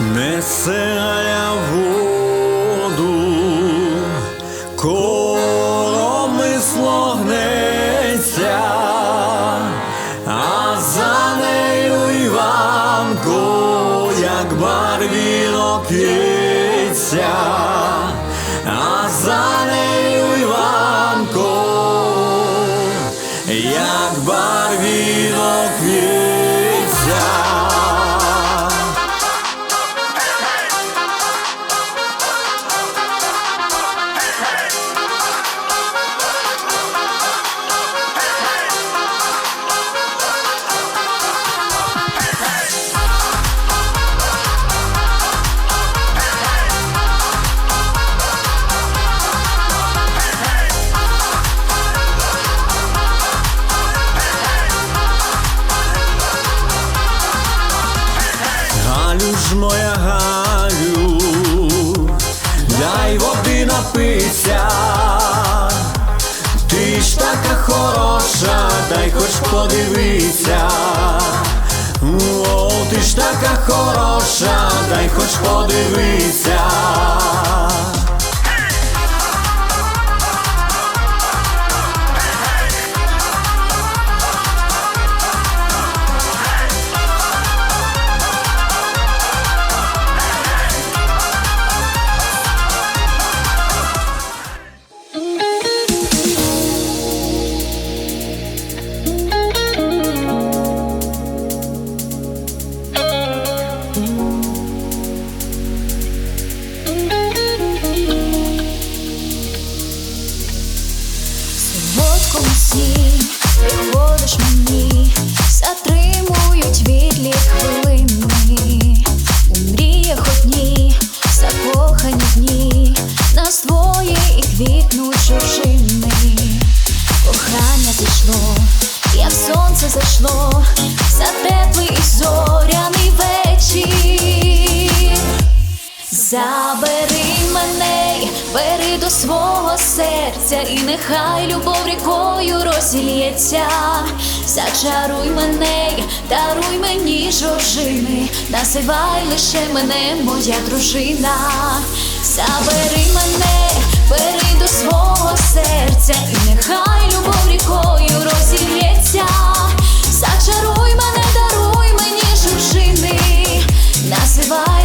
несе я воду, коромисло гнеться, а за нею Іванко, як барвінок в'ється, а за нею подивися. О, ти ж така хороша, дай хоч подивися. Затримують відлік хвилини. У мріях одні, закохані дні, нас двоє і квітнуть жоржини. Кохання зійшло, як сонце зайшло, за теплий зоряний вечір. До свого серця, і нехай любов рікою розілється. Зачаруй мене, даруй мені жоржини, називай лише мене, моя дружина. Забери мене, бери до свого серця, і нехай любов рікою розілється. Зачаруй мене, даруй мені жоржини, називай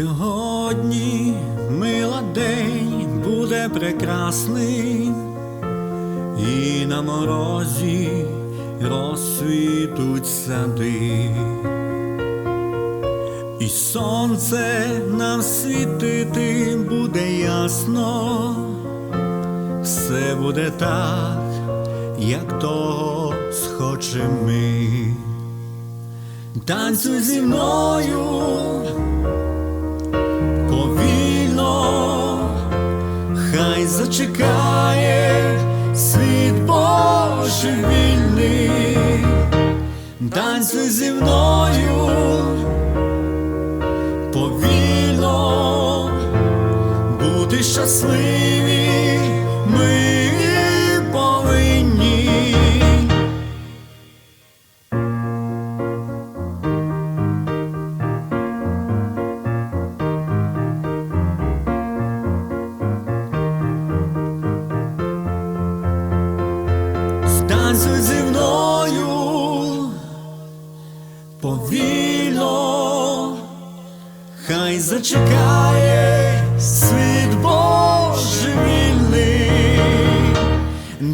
Сьогодні мила день буде прекрасний, і на морозі розсвітуть сади, і сонце нам світити буде ясно, все буде так, як того схочемо ми. Танцюй зі мною хай зачекає світ Божий вільний, танцюй зі мною, повільно, бути щасливі ми хай зачекає світ Божий вільний,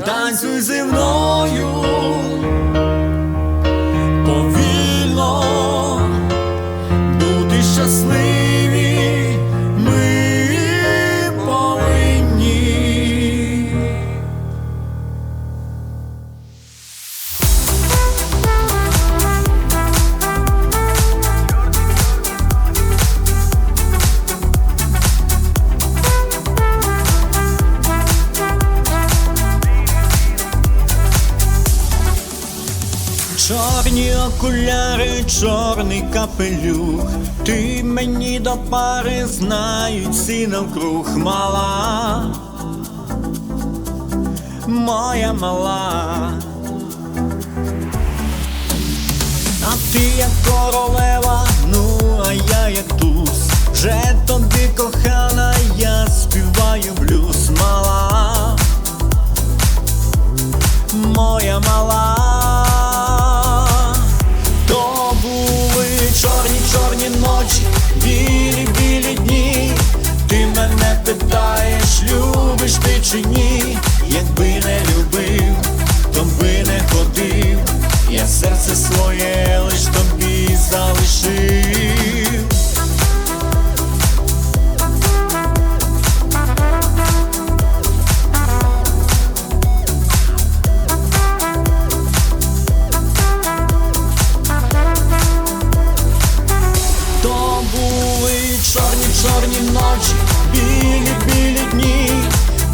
танцюй зі мною окуляри, чорний капелюх, ти мені до пари знають всі навкруг. Мала, моя мала. А ти як королева, ну а я як туз. Вже тобі кохана, я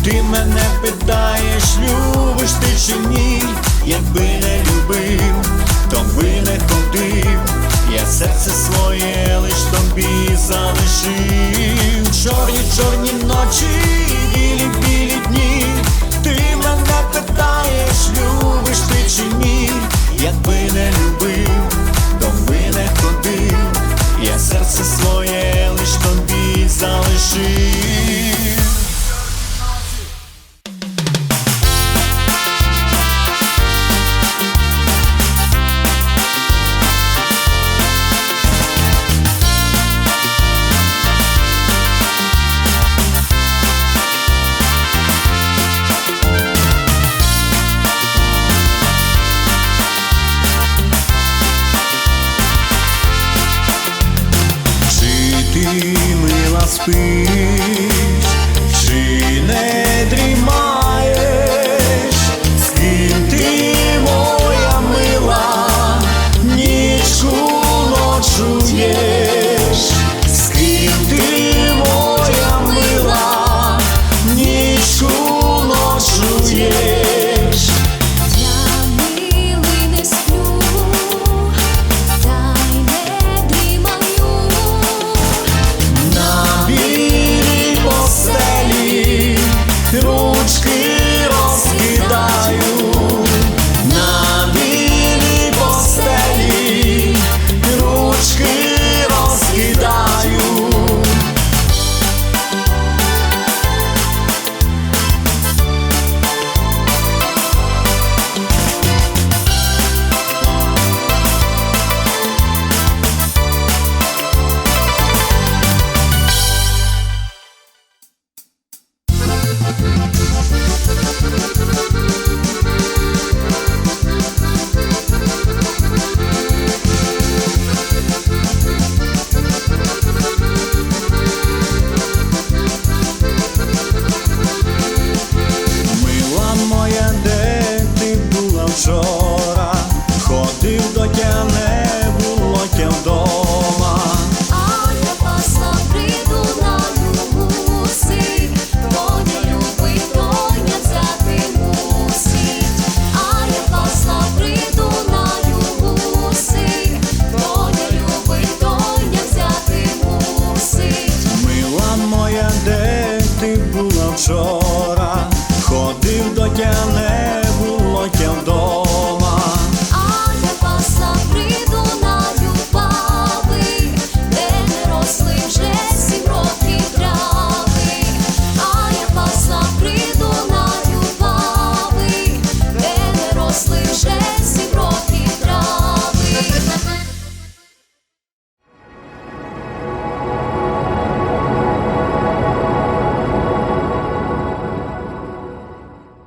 Ти мене питаєш, любиш ти чи ні? Якби не любив, то би не ходив. Я серце своє лиш тобі залишив. Чорні, чорні ночі, білі, білі дні. Ти мене питаєш, любиш ти чи ні? Якби не любив, то би не ходив. Я серце своє лиш тобі залишив. Вчора? Ходив до тя,